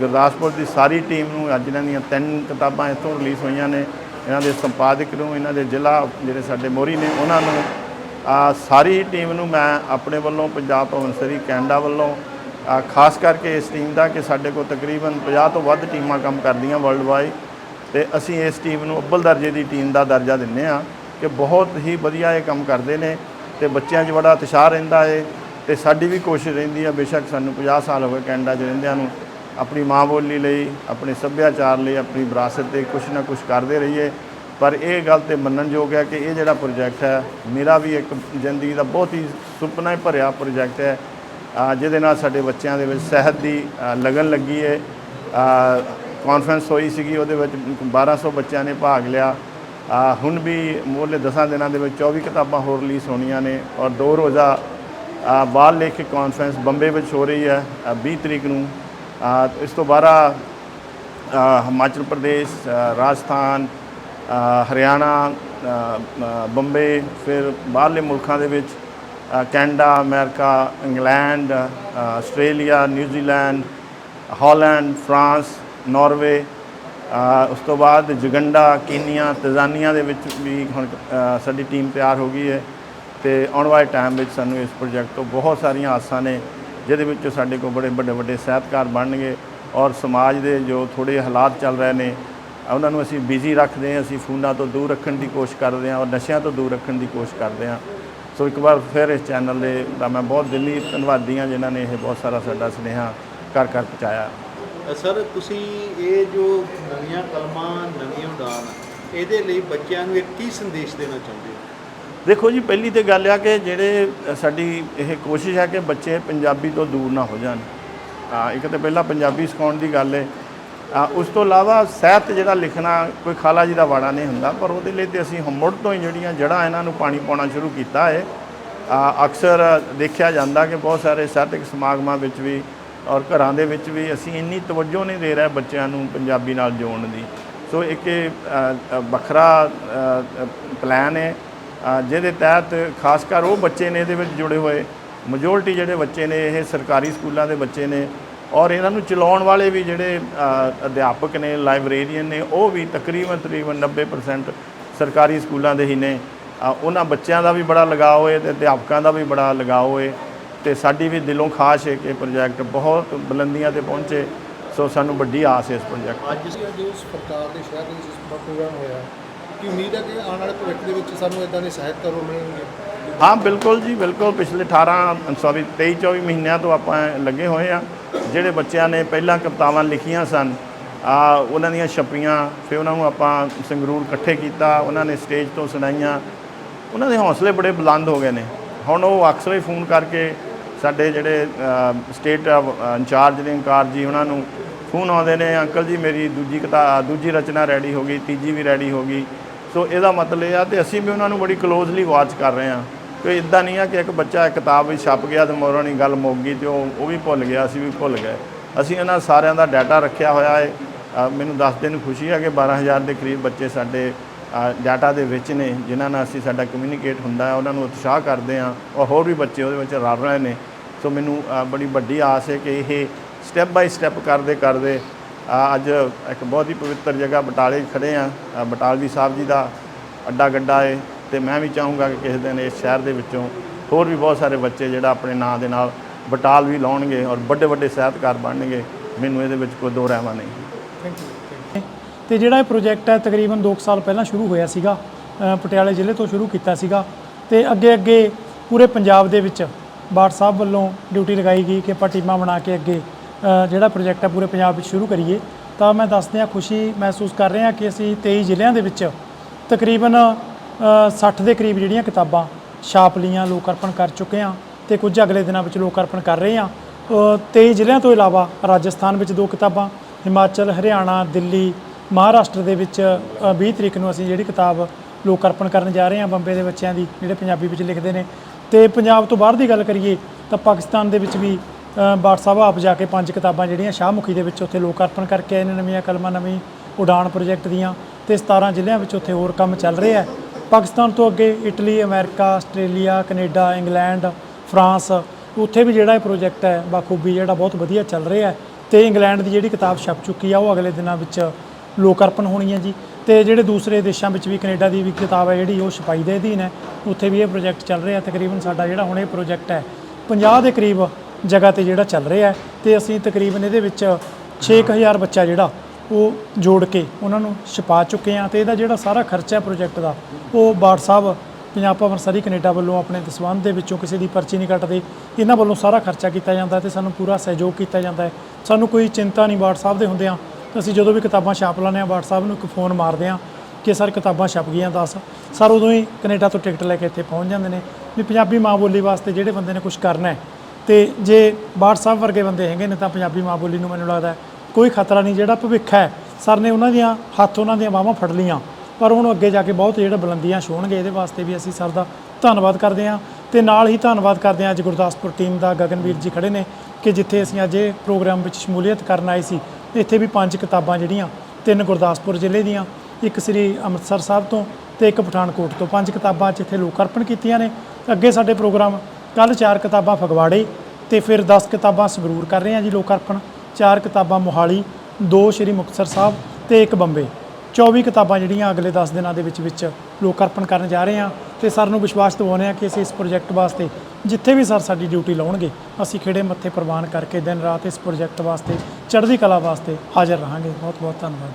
ਗੁਰਦਾਸਪੁਰ ਦੀ ਸਾਰੀ team ਨੂੰ ਅੱਜ ਇਹਨਾਂ ਦੀਆਂ ਤਿੰਨ ਕਿਤਾਬਾਂ ਇੱਥੋਂ ਰਿਲੀਜ਼ ਹੋਈਆਂ ਨੇ। ਇਹਨਾਂ ਦੇ ਸੰਪਾਦਕ ਨੂੰ, ਇਹਨਾਂ ਦੇ ਜ਼ਿਲ੍ਹਾ ਜਿਹੜੇ ਸਾਡੇ ਮੋਹਰੀ ਨੇ, ਉਹਨਾਂ ਨੂੰ। ਆ ਸਾਰੀ ਟੀਮ ਨੂੰ ਮੈਂ ਆਪਣੇ ਵੱਲੋਂ, ਪੰਜਾਬ ਭਵਨ ਸਰੀ ਕੈਨੇਡਾ ਵੱਲੋਂ ਖਾਸ ਕਰਕੇ ਇਸ ਟੀਮ ਦਾ ਕਿ ਸਾਡੇ ਕੋਲ ਤਕਰੀਬਨ 50 ਤੋਂ ਵੱਧ ਟੀਮਾਂ ਕੰਮ ਕਰਦੀਆਂ ਵਰਲਡ ਵਾਈਡ ਤੇ ਅਸੀਂ ਇਸ ਟੀਮ ਨੂੰ ਅੱਵਲ ਦਰਜੇ ਦੀ ਟੀਮ ਦਾ ਦਰਜਾ ਦਿੰਨੇ ਆ ਕਿ ਬਹੁਤ ਹੀ ਵਧੀਆ ਇਹ ਕੰਮ ਕਰਦੇ ਨੇ ਤੇ ਬੱਚਿਆਂ 'ਚ ਬੜਾ ਉਤਸ਼ਾਹ ਰਹਿੰਦਾ ਏ ਤੇ ਸਾਡੀ ਵੀ ਕੋਸ਼ਿਸ਼ ਰਹਿੰਦੀ ਹੈ ਬੇਸ਼ੱਕ ਸਾਨੂੰ 50 ਸਾਲ ਹੋ ਗਏ ਕੈਨੇਡਾ 'ਚ ਰਹਿੰਦਿਆਂ ਨੂੰ। ਆਪਣੀ ਮਾਂ ਬੋਲੀ ਲਈ ਆਪਣੇ ਸੱਭਿਆਚਾਰ ਲਈ ਆਪਣੀ ਵਿਰਾਸਤ ਤੇ ਕੁਝ ਨਾ ਕੁਝ ਕਰਦੇ ਰਹੀਏ। ਪਰ ਇਹ ਗੱਲ ਤੇ ਮੰਨਣਯੋਗ ਹੈ ਕਿ ਇਹ ਜਿਹੜਾ ਪ੍ਰੋਜੈਕਟ ਹੈ ਮੇਰਾ ਵੀ ਇੱਕ ਜ਼ਿੰਦਗੀ ਦਾ ਬਹੁਤ ਹੀ ਸੁਪਨਾ ਭਰਿਆ ਪ੍ਰੋਜੈਕਟ ਹੈ। ਜਿਹਦੇ ਨਾਲ ਸਾਡੇ ਬੱਚਿਆਂ ਦੇ ਵਿੱਚ ਸਿਹਤ ਦੀ ਲਗਨ ਲੱਗੀ ਹੈ ਕਾਨਫਰੰਸ ਹੋਈ ਸੀਗੀ ਉਹਦੇ ਵਿੱਚ 1200 ਬੱਚਿਆਂ ਨੇ ਭਾਗ ਲਿਆ। ਹੁਣ ਵੀ ਮੋਲੇ 10 ਦਿਨਾਂ ਦੇ ਵਿੱਚ 24 ਕਿਤਾਬਾਂ ਹੋਰ ਰਿਲੀਜ਼ ਹੋਣੀਆਂ ਨੇ ਔਰ ਦੋ ਰੋਜ਼ਾ ਬਾਲ ਲੇਖਕ ਕਾਨਫਰੰਸ ਬੰਬੇ ਵਿੱਚ ਹੋ ਰਹੀ ਹੈ ਅ, 20 ਤਰੀਕ ਨੂੰ। ਇਸ ਤੋਂ ਬਾਅਦ ਹਿਮਾਚਲ ਪ੍ਰਦੇਸ਼ ਰਾਜਸਥਾਨ ਹਰਿਆਣਾ ਬੰਬੇ, ਫਿਰ ਬਾਹਰਲੇ ਮੁਲਕਾਂ ਦੇ ਵਿੱਚ Canada, America, England Australia, New Zealand, Holland, France, Norway ਉਸ ਤੋਂ ਬਾਅਦ ਜੁਗੰਡਾ, ਕੀਨੀਆ, ਤਜ਼ਾਨੀਆ ਦੇ ਵਿੱਚ ਵੀ ਹੁਣ ਸਾਡੀ ਟੀਮ ਤਿਆਰ ਹੋ ਗਈ ਹੈ ਤੇ ਆਉਣ ਵਾਲੇ ਟਾਈਮ ਵਿੱਚ ਸਾਨੂੰ ਇਸ ਪ੍ਰੋਜੈਕਟ ਤੋਂ ਬਹੁਤ ਸਾਰੀਆਂ ਆਸਾਂ ਨੇ ਜਿਹਦੇ ਵਿੱਚੋਂ ਸਾਡੇ ਕੋਲ ਬੜੇ ਵੱਡੇ ਵੱਡੇ ਸਾਹਿਤਕਾਰ ਬਣਨਗੇ ਔਰ ਸਮਾਜ ਦੇ ਜੋ ਥੋੜੇ ਹਾਲਾਤ ਚੱਲ ਰਹੇ ਨੇ, ਉਹਨਾਂ ਨੂੰ ਅਸੀਂ ਬਿਜ਼ੀ ਰੱਖਦੇ ਹਾਂ, ਅਸੀਂ ਫੋਨਾਂ ਤੋਂ ਦੂਰ ਰੱਖਣ ਦੀ ਕੋਸ਼ਿਸ਼ ਕਰਦੇ ਹਾਂ ਔਰ ਨਸ਼ਿਆਂ ਤੋਂ ਦੂਰ ਰੱਖਣ ਦੀ ਕੋਸ਼ਿਸ਼ ਕਰਦੇ ਹਾਂ। ਸੋ ਇੱਕ ਵਾਰ ਫਿਰ ਇਸ ਚੈਨਲ ਦੇ ਦਾ ਮੈਂ ਬਹੁਤ ਦਿਲੀ ਧੰਨਵਾਦੀ ਹਾਂ ਜਿਨ੍ਹਾਂ ਨੇ ਇਹ ਬਹੁਤ ਸਾਰਾ ਸਾਡਾ ਸੁਨੇਹਾ ਘਰ ਘਰ ਪਹੁੰਚਾਇਆ। ਸਰ, ਤੁਸੀਂ ਇਹ ਜੋ ਨਵੀਆਂ ਕਲਮਾਂ, ਨਵੀਆਂ ਉਡਾਨ, ਇਹਦੇ ਲਈ ਬੱਚਿਆਂ ਨੂੰ ਇੱਕ ਕੀ ਸੰਦੇਸ਼ ਦੇਣਾ ਚਾਹੁੰਦੇ ਹੋ? ਦੇਖੋ ਜੀ ਪਹਿਲੀ ਤੇ ਗੱਲ ਆ ਕਿ ਜਿਹੜੇ ਸਾਡੀ ਇਹ ਕੋਸ਼ਿਸ਼ ਹੈ ਕਿ ਬੱਚੇ ਪੰਜਾਬੀ ਤੋਂ ਦੂਰ ਨਾ ਹੋ ਜਾਣ। ਆ ਇੱਕ ਤੇ ਪਹਿਲਾਂ ਪੰਜਾਬੀ ਸਿਖਾਉਣ ਦੀ ਗੱਲ ਹੈ ਉਸ ਤੋਂ ਇਲਾਵਾ ਸਾਹਿਤ ਜਿਹੜਾ ਲਿਖਣਾ ਕੋਈ ਖਾਲਾ ਜੀ ਦਾ ਵਾੜਾ ਨਹੀਂ ਹੁੰਦਾ ਪਰ ਉਹਦੇ ਲਈ ਤੇ ਅਸੀਂ ਮੁੱਢ ਤੋਂ ਹੀ ਜਿਹੜੀਆਂ ਜੜ੍ਹਾਂ ਇਹਨਾਂ ਨੂੰ ਪਾਣੀ ਪਾਉਣਾ ਸ਼ੁਰੂ ਕੀਤਾ ਹੈ ਅਕਸਰ ਦੇਖਿਆ ਜਾਂਦਾ ਕਿ ਬਹੁਤ ਸਾਰੇ ਸਾਹਿਤਕ ਸਮਾਗਮਾਂ ਵਿੱਚ ਵੀ ਔਰ ਘਰਾਂ ਦੇ ਵਿੱਚ ਵੀ ਅਸੀਂ ਇੰਨੀ ਤਵੱਜੋ ਨਹੀਂ ਦੇ ਰਹੇ ਬੱਚਿਆਂ ਨੂੰ ਪੰਜਾਬੀ ਨਾਲ ਜੋੜਨ ਦੀ। ਸੋ ਇੱਕ ਇਹ, ਵੱਖਰਾ ਪਲਾਨ ਹੈ ਜਿਹਦੇ ਤਹਿਤ ਖਾਸ ਕਰ ਉਹ ਬੱਚੇ ਨੇ ਇਹਦੇ ਵਿੱਚ ਜੁੜੇ ਹੋਏ ਮੈਜੋਰਟੀ ਜਿਹੜੇ ਬੱਚੇ ਨੇ ਇਹ ਸਰਕਾਰੀ ਸਕੂਲਾਂ ਦੇ ਬੱਚੇ ਨੇ ਔਰ ਇਹਨਾਂ ਨੂੰ ਚਲਾਉਣ ਵਾਲੇ ਵੀ ਜਿਹੜੇ ਅਧਿਆਪਕ ਨੇ ਲਾਇਬ੍ਰੇਰੀਅਨ ਨੇ, ਉਹ ਵੀ ਤਕਰੀਬਨ ਤਕਰੀਬਨ 90% ਸਰਕਾਰੀ ਸਕੂਲਾਂ ਦੇ ਹੀ ਨੇ। ਉਹਨਾਂ ਬੱਚਿਆਂ ਦਾ ਵੀ ਬੜਾ ਲਗਾਅ ਹੋਏ ਤੇ ਅਧਿਆਪਕਾਂ ਦਾ ਵੀ ਬੜਾ ਲਗਾਅ ਹੋਏ ਤੇ ਸਾਡੀ ਵੀ ਦਿਲੋਂ ਖਾਸ਼ ਹੈ ਕਿ ਪ੍ਰੋਜੈਕਟ ਬਹੁਤ ਬੁਲੰਦੀਆਂ ਤੇ ਪਹੁੰਚੇ, ਸੋ ਸਾਨੂੰ ਵੱਡੀ ਆਸ ਹੈ ਇਸ ਪ੍ਰੋਜੈਕਟ ਅੱਜ ਅਸੀਂ ਅੱਜ ਦੇ ਸ਼ਹਿਰ ਦੇ ਵਿੱਚ ਪ੍ਰੋਗਰਾਮ ਹੋਇਆ। ਕਿ ਉਮੀਦ ਹੈ ਕਿ ਆਉਣ ਵਾਲੇ ਭਵਿੱਖ ਦੇ ਵਿੱਚ ਸਾਨੂੰ ਇਦਾਂ ਦੇ ਸਾਹਿਤਕਾਰ ਹੋਰ ਮਿਲਣਗੇ? ਹਾਂ, ਬਿਲਕੁਲ ਜੀ, ਬਿਲਕੁਲ। ਪਿਛਲੇ 18 ਸੌਰੀ 23 24 ਮਹੀਨਿਆਂ ਤੋਂ ਆਪਾਂ ਲੱਗੇ ਹੋਏ ਆ ਜਿਹੜੇ ਬੱਚਿਆਂ ਨੇ ਪਹਿਲਾਂ ਕਵਿਤਾਵਾਂ ਲਿਖੀਆਂ ਸਨ, ਆ, ਉਹਨਾਂ ਦੀਆਂ ਛਪੀਆਂ ਫਿਰ ਉਹਨਾਂ ਨੂੰ ਆਪਾਂ ਸੰਗਰੂਰ ਇਕੱਠੇ ਕੀਤਾ, ਉਹਨਾਂ ਨੇ ਸਟੇਜ ਤੋਂ ਸੁਣਾਈਆਂ। ਉਹਨਾਂ ਦੇ ਹੌਸਲੇ ਬੜੇ ਬੁਲੰਦ ਹੋ ਗਏ ਨੇ। ਹੁਣ ਉਹ ਅਕਸਰ ਹੀ ਫੋਨ ਕਰਕੇ ਸਾਡੇ ਜਿਹੜੇ ਸਟੇਟ ਇੰਚਾਰਜ ਨੇ, ਇੰਕਾਰ ਜੀ, ਉਹਨਾਂ ਨੂੰ ਫੋਨ ਆਉਂਦੇ ਨੇ, ਅੰਕਲ ਜੀ, ਮੇਰੀ ਦੂਜੀ ਕਿਤਾ, ਦੂਜੀ ਰਚਨਾ ਰੈਡੀ ਹੋ ਗਈ, ਤੀਜੀ ਵੀ ਰੈਡੀ ਹੋ ਗਈ। ਸੋ ਇਹਦਾ ਮਤਲਬ ਇਹ ਆ ਤੇ ਅਸੀਂ ਵੀ ਉਹਨਾਂ ਨੂੰ ਬੜੀ ਕਲੋਜ਼ਲੀ ਵਾਚ ਕਰ ਰਹੇ ਹਾਂ। ਕਿ ਇਦਾਂ ਨਹੀਂ ਆ ਕਿ ਇੱਕ ਬੱਚਾ ਇੱਕ ਕਿਤਾਬ ਵਿੱਚ ਛਪ ਗਿਆ ਤੇ ਮੋਰਾਂ ਨਹੀਂ ਗੱਲ ਮੁੱਕ ਗਈ ਤੇ ਉਹ ਉਹ ਵੀ ਭੁੱਲ ਗਿਆ, ਅਸੀਂ ਵੀ ਭੁੱਲ ਗਏ। ਅਸੀਂ ਇਹਨਾਂ ਸਾਰਿਆਂ ਦਾ ਡਾਟਾ ਰੱਖਿਆ ਹੋਇਆ ਹੈ। ਮੈਨੂੰ ਦੱਸ ਦਿਨ ਖੁਸ਼ੀ ਹੈ ਕਿ 12000 ਦੇ ਕਰੀਬ ਬੱਚੇ ਸਾਡੇ ਡਾਟਾ ਦੇ ਵਿੱਚ ਨੇ, ਜਿਨ੍ਹਾਂ ਨਾਲ ਅਸੀਂ ਸਾਡਾ ਕਮਿਊਨੀਕੇਟ ਹੁੰਦਾ ਹੈ, ਉਹਨਾਂ ਨੂੰ ਉਤਸ਼ਾਹ ਕਰਦੇ ਹਾਂ ਔਰ ਹੋਰ ਵੀ ਬੱਚੇ ਉਹਦੇ ਵਿੱਚ ਰਲ ਰਹੇ ਨੇ। ਸੋ ਮੈਨੂੰ ਬੜੀ ਵੱਡੀ ਆਸ ਹੈ ਕਿ ਇਹ ਸਟੈਪ ਬਾਈ ਸਟੈਪ ਕਰਦੇ ਕਰਦੇ ਅੱਜ ਇੱਕ ਬਹੁਤ ਹੀ ਪਵਿੱਤਰ ਜਗ੍ਹਾ ਬਟਾਲੇ ਖੜੇ ਆ। ਬਟਾਲਵੀ ਸਾਹਿਬ ਜੀ ਦਾ ਅੱਡਾ ਗੱਡਾ ਹੈ ਤੇ ਮੈਂ ਵੀ ਚਾਹੂੰਗਾ ਕਿ ਕਿਸੇ ਦਿਨ ਇਸ ਸ਼ਹਿਰ ਦੇ ਵਿੱਚੋਂ ਹੋਰ ਵੀ ਬਹੁਤ ਸਾਰੇ ਬੱਚੇ ਜਿਹੜਾ ਆਪਣੇ ਨਾਂ ਦੇ ਨਾਲ ਬਟਾਲ ਵੀ ਲਾਉਣਗੇ ਔਰ ਵੱਡੇ ਵੱਡੇ ਸਾਹਿਤਕਾਰ ਬਣਨਗੇ। ਮੈਨੂੰ ਇਹਦੇ ਵਿੱਚ ਕੋਈ ਦੋ ਰਹਿਮਾ ਨਹੀਂ। ਥੈਂਕ ਯੂ ਤੇ ਜਿਹੜਾ ਇਹ ਪ੍ਰੋਜੈਕਟ ਹੈ ਤਕਰੀਬਨ 2 ਸਾਲ ਪਹਿਲਾਂ ਸ਼ੁਰੂ ਹੋਇਆ ਸੀਗਾ ਪਟਿਆਲੇ ਜ਼ਿਲ੍ਹੇ ਤੋਂ ਸ਼ੁਰੂ ਕੀਤਾ ਸੀਗਾ ਤੇ ਅੱਗੇ ਅੱਗੇ ਪੂਰੇ ਪੰਜਾਬ ਦੇ ਵਿੱਚ ਬਾਠ ਸਾਹਿਬ ਵੱਲੋਂ ਡਿਊਟੀ ਲਗਾਈ ਗਈ ਕਿ ਆਪਾਂ ਟੀਮਾਂ ਬਣਾ ਕੇ ਅੱਗੇ ਜਿਹੜਾ ਪ੍ਰੋਜੈਕਟ ਹੈ ਪੂਰੇ ਪੰਜਾਬ ਵਿੱਚ ਸ਼ੁਰੂ ਕਰੀਏ ਤਾਂ ਮੈਂ ਦੱਸਦਿਆਂ ਖੁਸ਼ੀ ਮਹਿਸੂਸ ਕਰ ਰਿਹਾ ਕਿ ਅਸੀਂ 23 ਜ਼ਿਲ੍ਹਿਆਂ ਦੇ ਵਿੱਚ ਤਕਰੀਬਨ ਅ, 60 ਦੇ ਕਰੀਬ ਜਿਹੜੀਆਂ ਕਿਤਾਬਾਂ ਛਾਪ ਲੀਆਂ ਲੋਕ ਅਰਪਣ ਕਰ ਚੁੱਕੇ ਹਾਂ ਤੇ ਕੁਝ ਅਗਲੇ ਦਿਨਾਂ ਵਿੱਚ ਲੋਕ ਅਰਪਣ ਕਰ ਰਹੇ ਹਾਂ। ਅ, 23 ਜ਼ਿਲ੍ਹਿਆਂ ਤੋਂ ਇਲਾਵਾ ਰਾਜਸਥਾਨ ਵਿੱਚ ਦੋ ਕਿਤਾਬਾਂ ਹਿਮਾਚਲ ਹਰਿਆਣਾ ਦਿੱਲੀ ਮਹਾਰਾਸ਼ਟਰ ਦੇ ਵਿੱਚ ਅ, 20 ਤਰੀਕ ਨੂੰ ਅਸੀਂ ਜਿਹੜੀ ਕਿਤਾਬ ਲੋਕ ਅਰਪਣ ਕਰਨ ਜਾ ਰਹੇ ਹਾਂ ਬੰਬੇ ਦੇ ਬੱਚਿਆਂ ਦੀ ਜਿਹੜੇ ਪੰਜਾਬੀ ਵਿੱਚ ਲਿਖਦੇ ਨੇ। ਤੇ ਪੰਜਾਬ ਤੋਂ ਬਾਹਰ ਦੀ ਗੱਲ ਕਰੀਏ ਤਾਂ ਪਾਕਿਸਤਾਨ ਦੇ ਵਿੱਚ ਵੀ ਅ, ਆਪ ਜਾ ਕੇ ਪੰਜ ਕਿਤਾਬਾਂ ਜਿਹੜੀਆਂ ਸ਼ਾਹਮੁਖੀ ਦੇ ਵਿੱਚ ਉੱਥੇ ਲੋਕ ਅਰਪਣ ਕਰਕੇ ਆਏ ਨੇ ਨਵੀਆਂ ਕਲਮਾਂ ਨਵੀਂ ਉਡਾਨ ਪ੍ਰੋਜੈਕਟ ਦੀਆਂ ਤੇ 17 ਜ਼ਿਲ੍ਹਿਆਂ ਵਿੱਚ ਉੱਥੇ ਹੋਰ ਕੰਮ ਚੱਲ ਰਿਹਾ ਹੈ। ਪਾਕਿਸਤਾਨ ਤੋਂ ਅੱਗੇ Italy America Australia Canada England France ਉੱਥੇ ਵੀ ਜਿਹੜਾ ਇਹ ਪ੍ਰੋਜੈਕਟ ਹੈ ਬਾਖੂਬੀ ਜਿਹੜਾ ਬਹੁਤ ਵਧੀਆ ਚੱਲ ਰਿਹਾ ਹੈ ਤੇ ਇੰਗਲੈਂਡ ਦੀ ਜਿਹੜੀ ਕਿਤਾਬ ਛਪ ਚੁੱਕੀ ਆ ਉਹ ਅਗਲੇ ਦਿਨਾਂ ਵਿੱਚ ਲੋਕ ਅਰਪਣ ਹੋਣੀ ਹੈ ਜੀ। ਤੇ ਜਿਹੜੇ ਦੂਸਰੇ ਦੇਸ਼ਾਂ ਵਿੱਚ ਵੀ ਕੈਨੇਡਾ ਦੀ ਵੀ ਕਿਤਾਬ ਹੈ ਜਿਹੜੀ ਉਹ ਛਪਾਈ ਦੇ ਅਧੀਨ ਹੈ। ਉੱਥੇ ਵੀ ਇਹ ਪ੍ਰੋਜੈਕਟ ਚੱਲ ਰਿਹਾ ਤਕਰੀਬਨ ਸਾਡਾ ਜਿਹੜਾ ਹੁਣ ਇਹ ਪ੍ਰੋਜੈਕਟ ਹੈ 50 ਦੇ ਕਰੀਬ ਜਗ੍ਹਾ ਤੇ ਜਿਹੜਾ ਚੱਲ ਰਿਹਾ ਹੈ ਤੇ ਅਸੀਂ ਤਕਰੀਬਨ ਇਹਦੇ ਵਿੱਚ 6000 ਬੱਚਾ ਜਿਹੜਾ ਉਹ ਜੋੜ ਕੇ ਉਹਨਾਂ ਨੂੰ ਛਪਾ ਚੁੱਕੇ ਹਾਂ ਤੇ ਇਹਦਾ ਜਿਹੜਾ ਸਾਰਾ ਖਰਚਾ ਹੈ ਪ੍ਰੋਜੈਕਟ ਦਾ, ਉਹ ਬਾੜ ਸਾਹਿਬ, ਪੰਜਾਬ ਭਵਨ ਸਰੀ ਕੈਨੇਡਾ ਵੱਲੋਂ ਆਪਣੇ ਦਸਵੰਧ ਦੇ ਵਿੱਚੋਂ ਕਿਸੇ ਦੀ ਪਰਚੀ ਨਹੀਂ ਕੱਟਦੇ, ਇਹਨਾਂ ਵੱਲੋਂ ਸਾਰਾ ਖਰਚਾ ਕੀਤਾ ਜਾਂਦਾ ਤੇ ਸਾਨੂੰ ਪੂਰਾ ਸਹਿਯੋਗ ਕੀਤਾ ਜਾਂਦਾ ਹੈ। ਸਾਨੂੰ ਕੋਈ ਚਿੰਤਾ ਨਹੀਂ ਬਾੜ ਸਾਹਿਬ ਦੇ ਹੁੰਦੇ ਆ ਅਸੀਂ ਜਦੋਂ ਵੀ ਕਿਤਾਬਾਂ ਛਾਪ ਲਾਉਂਦੇ ਹਾਂ ਬਾੜ ਸਾਹਿਬ ਨੂੰ ਇੱਕ ਫੋਨ ਮਾਰਦੇ ਹਾਂ ਕਿ ਸਰ ਕਿਤਾਬਾਂ ਛਪ ਗਈਆਂ 10 ਸਰ ਉਦੋਂ ਹੀ ਕੈਨੇਡਾ ਤੋਂ ਟਿਕਟ ਲੈ ਕੇ ਇੱਥੇ ਪਹੁੰਚ ਜਾਂਦੇ ਨੇ। ਵੀ ਪੰਜਾਬੀ ਮਾਂ ਬੋਲੀ ਵਾਸਤੇ ਜਿਹੜੇ ਬੰਦੇ ਨੇ ਕੁਝ ਕਰਨਾ ਹੈ ਤੇ ਜੇ ਬਾੜ ਸਾਹਿਬ ਵਰਗੇ ਬੰਦੇ ਹੈਗੇ ਨੇ ਤਾਂ ਪੰਜਾਬੀ ਮਾਂ ਬੋਲੀ ਨੂੰ ਮੈਨੂੰ ਲੱਗਦਾ ਕੋਈ ਖਤਰਾ ਨਹੀਂ, ਜਿਹੜਾ ਭਵਿੱਖ ਹੈ, ਸਰ ਨੇ ਉਹਨਾਂ ਦੀਆਂ ਹੱਥ, ਉਹਨਾਂ ਦੀਆਂ ਬਾਹਾਂ ਫੜ ਲੀਆਂ ਪਰ ਹੁਣ ਅੱਗੇ ਜਾ ਕੇ ਬਹੁਤ ਜਿਹੜੇ ਬੁਲੰਦੀਆਂ ਛੋਣਗੇ ਇਹਦੇ ਵਾਸਤੇ ਵੀ ਅਸੀਂ ਸਰ ਦਾ ਧੰਨਵਾਦ ਕਰਦੇ ਹਾਂ। ਤੇ ਨਾਲ ਹੀ ਧੰਨਵਾਦ ਕਰਦੇ ਹਾਂ ਅੱਜ ਗੁਰਦਾਸਪੁਰ ਟੀਮ ਦਾ ਗਗਨਵੀਰ ਜੀ ਖੜੇ ਨੇ ਕਿ ਜਿੱਥੇ ਅਸੀਂ ਅੱਜ ਇਹ ਪ੍ਰੋਗਰਾਮ ਵਿੱਚ ਸ਼ਮੂਲੀਅਤ ਕਰਨ ਆਏ ਸੀ। ਇੱਥੇ ਵੀ ਪੰਜ ਕਿਤਾਬਾਂ ਜਿਹੜੀਆਂ ਤਿੰਨ ਗੁਰਦਾਸਪੁਰ ਜ਼ਿਲ੍ਹੇ ਦੀਆਂ, ਇੱਕ ਸ੍ਰੀ ਅੰਮ੍ਰਿਤਸਰ ਸਾਹਿਬ ਤੋਂ ਤੇ ਇੱਕ ਪਠਾਨਕੋਟ ਤੋਂ। ਪੰਜ ਕਿਤਾਬਾਂ ਅੱਜ ਇੱਥੇ ਲੋਕ ਅਰਪਣ ਕੀਤੀਆਂ ਨੇ। ਅੱਗੇ ਸਾਡੇ ਪ੍ਰੋਗਰਾਮ ਕੱਲ ਚਾਰ ਕਿਤਾਬਾਂ ਫਗਵਾੜੇ ਤੇ ਫਿਰ 10 ਕਿਤਾਬਾਂ ਸੰਗਰੂਰ ਕਰ ਰਹੇ ਹਾਂ ਜੀ ਲੋਕ ਅਰਪਣ। ਚਾਰ ਕਿਤਾਬਾਂ ਮੋਹਾਲੀ, ਦੋ ਸ੍ਰੀ ਮੁਕਤਸਰ ਸਾਹਿਬ ਤੇ ਇੱਕ ਬੰਬੇ। 24 ਕਿਤਾਬਾਂ ਜਿਹੜੀਆਂ ਅਗਲੇ 10 ਦਿਨਾਂ ਦੇ ਵਿੱਚ ਵਿੱਚ ਲੋਕ ਅਰਪਣ ਕਰਨ ਜਾ ਰਹੇ ਹਾਂ ਤੇ ਸਰ ਨੂੰ ਵਿਸ਼ਵਾਸ ਦਿਵਾਉਂਦੇ ਹਾਂ ਕਿ ਅਸੀਂ ਇਸ ਪ੍ਰੋਜੈਕਟ ਵਾਸਤੇ ਜਿੱਥੇ ਵੀ ਸਰ ਸਾਡੀ ਡਿਊਟੀ ਲਾਉਣਗੇ, ਅਸੀਂ ਖੇੜੇ ਮੱਥੇ ਪ੍ਰਵਾਨ ਕਰਕੇ ਦਿਨ ਰਾਤ ਇਸ ਪ੍ਰੋਜੈਕਟ ਵਾਸਤੇ, ਚੜ੍ਹਦੀ ਕਲਾ ਵਾਸਤੇ ਹਾਜ਼ਰ ਰਹਾਂਗੇ। ਬਹੁਤ ਬਹੁਤ ਧੰਨਵਾਦ।